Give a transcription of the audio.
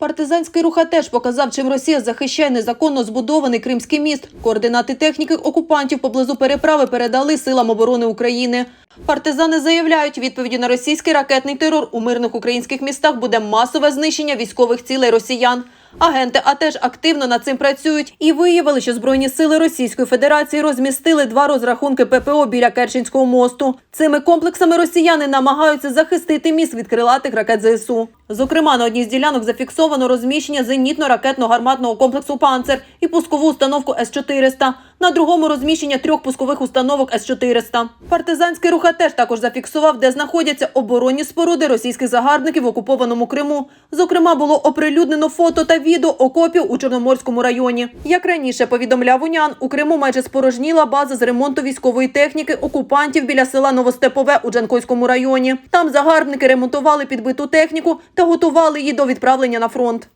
Партизанський рух теж показав, чим Росія захищає незаконно збудований Кримський міст. Координати техніки окупантів поблизу переправи передали силам оборони України. Партизани заявляють, відповіді на російський ракетний терор у мирних українських містах буде масове знищення військових цілей росіян. Агенти А теж активно над цим працюють і виявили, що збройні сили Російської Федерації розмістили два розрахунки ППО біля Керченського мосту. Цими комплексами росіяни намагаються захистити міст від крилатих ракет ЗСУ. Зокрема, на одній з ділянок зафіксовано розміщення зенітно-ракетно-гарматного комплексу «Панцер» і пускову установку С-400. На другому розміщення трьох пускових установок С-400. Партизанський рух теж також зафіксував, де знаходяться оборонні споруди російських загарбників в окупованому Криму. Зокрема, було оприлюднено фото та відео окопів у Чорноморському районі. Як раніше повідомляв УНЯН, у Криму майже спорожніла база з ремонту військової техніки окупантів біля села Новостепове у Джанкойському районі. Там загарбники ремонтували підбиту техніку та готували її до відправлення на фронт.